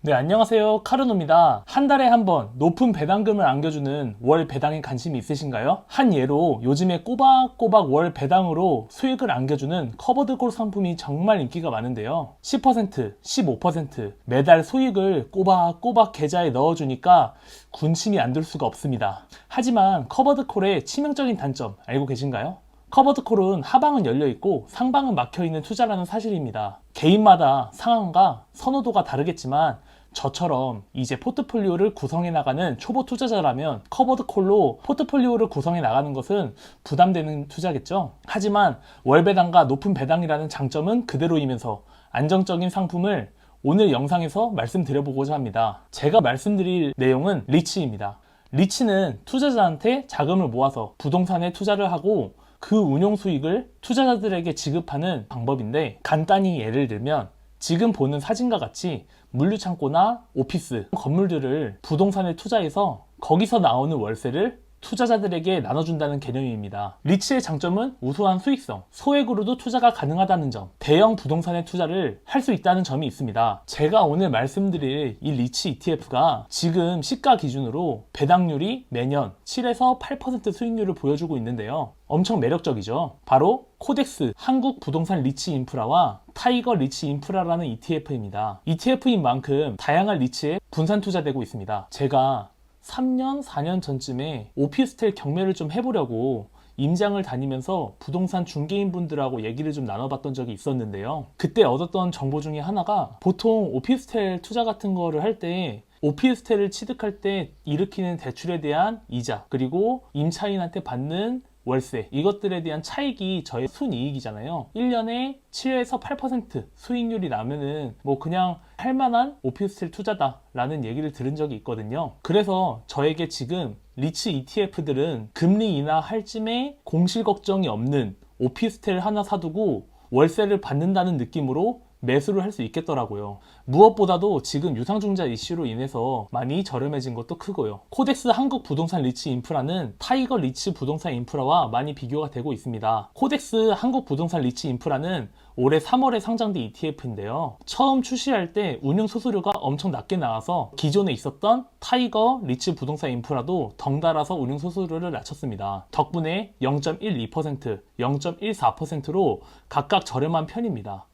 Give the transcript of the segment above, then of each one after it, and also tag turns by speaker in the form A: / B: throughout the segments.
A: 네, 안녕하세요. 카르노입니다. 한 달에 한 번 높은 배당금을 안겨주는 월 배당에 관심이 있으신가요? 한 예로 요즘에 꼬박꼬박 월 배당으로 수익을 안겨주는 커버드골 상품이 정말 인기가 많은데요. 10%, 15% 매달 수익을 꼬박꼬박 계좌에 넣어주니까 군침이 안 들 수가 없습니다. 하지만 커버드콜의 치명적인 단점 알고 계신가요? 커버드콜은 하방은 열려 있고 상방은 막혀 있는 투자라는 사실입니다. 개인마다 상황과 선호도가 다르겠지만 저처럼 이제 포트폴리오를 구성해 나가는 초보 투자자라면 커버드 콜로 포트폴리오를 구성해 나가는 것은 부담되는 투자겠죠. 하지만 월 배당과 높은 배당이라는 장점은 그대로이면서 안정적인 상품을 오늘 영상에서 말씀드려보고자 합니다. 제가 말씀드릴 내용은 리치입니다. 리치는 투자자한테 자금을 모아서 부동산에 투자를 하고 그 운용 수익을 투자자들에게 지급하는 방법인데 간단히 예를 들면 지금 보는 사진과 같이 물류창고나 오피스 건물들을 부동산에 투자해서 거기서 나오는 월세를 투자자들에게 나눠준다는 개념입니다. 리츠의 장점은 우수한 수익성, 소액으로도 투자가 가능하다는 점, 대형 부동산에 투자를 할 수 있다는 점이 있습니다. 제가 오늘 말씀드릴 이 리츠 ETF가 지금 시가 기준으로 배당률이 매년 7에서 8% 수익률을 보여주고 있는데요. 엄청 매력적이죠. 바로 코덱스 한국 부동산 리치 인프라와 타이거 리치 인프라라는 ETF입니다. ETF인 만큼 다양한 리치에 분산 투자되고 있습니다. 제가 3년, 4년 전쯤에 오피스텔 경매를 좀 해보려고 임장을 다니면서 부동산 중개인 분들하고 얘기를 좀 나눠봤던 적이 있었는데요. 그때 얻었던 정보 중에 하나가 보통 오피스텔 투자 같은 거를 할때 오피스텔을 취득할 때 일으키는 대출에 대한 이자 그리고 임차인한테 받는 월세 이것들에 대한 차익이 저의 순이익이잖아요. 1년에 7에서 8% 수익률이 나면은 뭐 그냥 할 만한 오피스텔 투자다 라는 얘기를 들은 적이 있거든요. 그래서 저에게 지금 리츠 ETF들은 금리 인하 할 쯤에 공실 걱정이 없는 오피스텔 하나 사두고 월세를 받는다는 느낌으로 매수를 할 수 있겠더라고요. 무엇보다도 지금 유상증자 이슈로 인해서 많이 저렴해진 것도 크고요. 코덱스 한국 부동산 리츠 인프라는 타이거 리츠 부동산 인프라와 많이 비교가 되고 있습니다. 코덱스 한국 부동산 리츠 인프라는 올해 3월에 상장된 ETF인데요. 처음 출시할 때 운영 수수료가 엄청 낮게 나와서 기존에 있었던 타이거 리츠 부동산 인프라도 덩달아서 운영 수수료를 낮췄습니다. 덕분에 0.12%, 0.14%로 각각 저렴한 편입니다.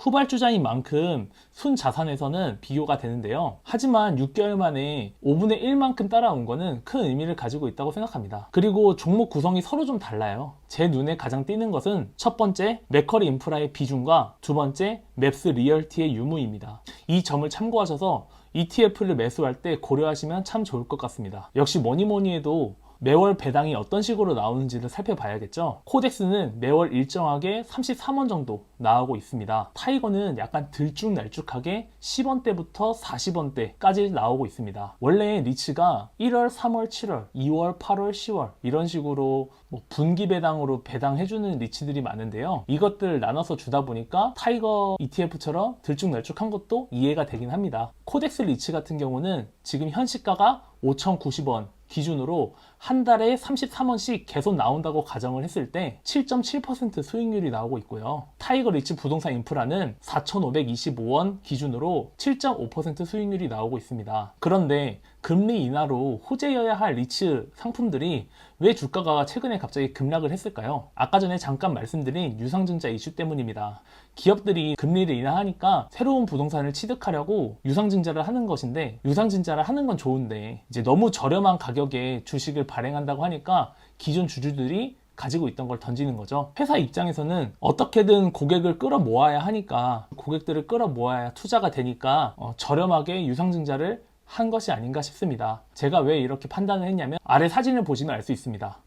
A: 후발주자인 만큼 순자산에서는 비교가 되는데요. 하지만 6개월 만에 5분의 1만큼 따라온 거는 큰 의미를 가지고 있다고 생각합니다. 그리고 종목 구성이 서로 좀 달라요. 제 눈에 가장 띄는 것은 첫 번째 맥커리 인프라의 비중과 두 번째 맵스 리얼티의 유무입니다. 이 점을 참고하셔서 ETF를 매수할 때 고려하시면 참 좋을 것 같습니다. 역시 뭐니 뭐니 해도 매월 배당이 어떤 식으로 나오는지를 살펴봐야겠죠. 코덱스는 매월 일정하게 33원 정도 나오고 있습니다. 타이거는 약간 들쭉날쭉하게 10원대부터 40원대까지 나오고 있습니다. 원래 리츠가 1월, 3월, 7월, 2월, 8월, 10월 이런 식으로 뭐 분기 배당으로 배당해주는 리츠들이 많은데요. 이것들 나눠서 주다 보니까 타이거 ETF처럼 들쭉날쭉한 것도 이해가 되긴 합니다. 코덱스 리츠 같은 경우는 지금 현 시가가 5,090원 기준으로 한 달에 33원씩 계속 나온다고 가정을 했을 때 7.7% 수익률이 나오고 있고요. 타이거 리츠 부동산 인프라는 4,525원 기준으로 7.5% 수익률이 나오고 있습니다. 그런데 금리 인하로 호재여야 할 리츠 상품들이 왜 주가가 최근에 갑자기 급락을 했을까요? 아까 전에 잠깐 말씀드린 유상증자 이슈 때문입니다. 기업들이 금리를 인하하니까 새로운 부동산을 취득하려고 유상증자를 하는 것인데 유상증자를 하는 건 좋은데 이제 너무 저렴한 가격에 주식을 발행한다고 하니까 기존 주주들이 가지고 있던 걸 던지는 거죠. 회사 입장에서는 어떻게든 고객을 끌어 모아야 하니까 고객들을 끌어 모아야 투자가 되니까 어, 저렴하게 유상증자를 한 것이 아닌가 싶습니다. 제가 왜 이렇게 판단을 했냐면 아래 사진을 보시면 알 수 있습니다.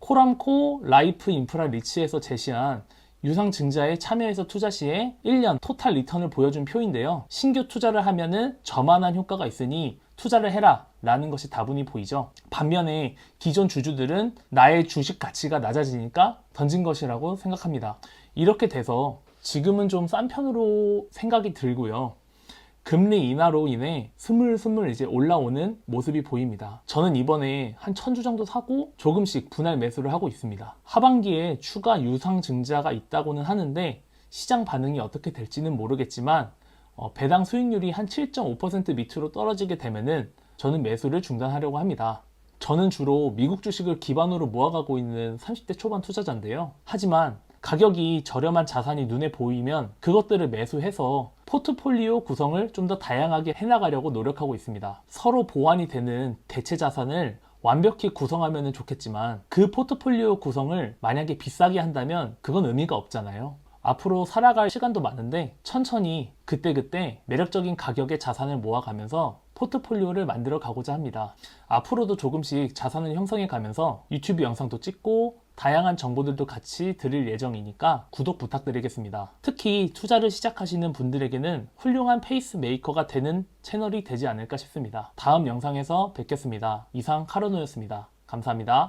A: 코람코 라이프 인프라 리치에서 제시한 유상 증자에 참여해서 투자 시에 1년 토탈 리턴을 보여준 표인데요. 신규 투자를 하면은 저만한 효과가 있으니 투자를 해라 라는 것이 다분히 보이죠. 반면에 기존 주주들은 나의 주식 가치가 낮아지니까 던진 것이라고 생각합니다. 이렇게 돼서 지금은 좀 싼 편으로 생각이 들고요. 금리 인하로 인해 스물스물 이제 올라오는 모습이 보입니다. 저는 이번에 한 천 주 정도 사고 조금씩 분할 매수를 하고 있습니다. 하반기에 추가 유상 증자가 있다고는 하는데 시장 반응이 어떻게 될지는 모르겠지만 어, 배당 수익률이 한 7.5% 밑으로 떨어지게 되면은 저는 매수를 중단하려고 합니다. 저는 주로 미국 주식을 기반으로 모아가고 있는 30대 초반 투자자인데요. 하지만 가격이 저렴한 자산이 눈에 보이면 그것들을 매수해서 포트폴리오 구성을 좀 더 다양하게 해나가려고 노력하고 있습니다. 서로 보완이 되는 대체 자산을 완벽히 구성하면 좋겠지만 그 포트폴리오 구성을 만약에 비싸게 한다면 그건 의미가 없잖아요. 앞으로 살아갈 시간도 많은데 천천히 그때그때 매력적인 가격의 자산을 모아가면서 포트폴리오를 만들어 가고자 합니다. 앞으로도 조금씩 자산을 형성해 가면서 유튜브 영상도 찍고 다양한 정보들도 같이 드릴 예정이니까 구독 부탁드리겠습니다. 특히 투자를 시작하시는 분들에게는 훌륭한 페이스메이커가 되는 채널이 되지 않을까 싶습니다. 다음 영상에서 뵙겠습니다. 이상 카르노였습니다. 감사합니다.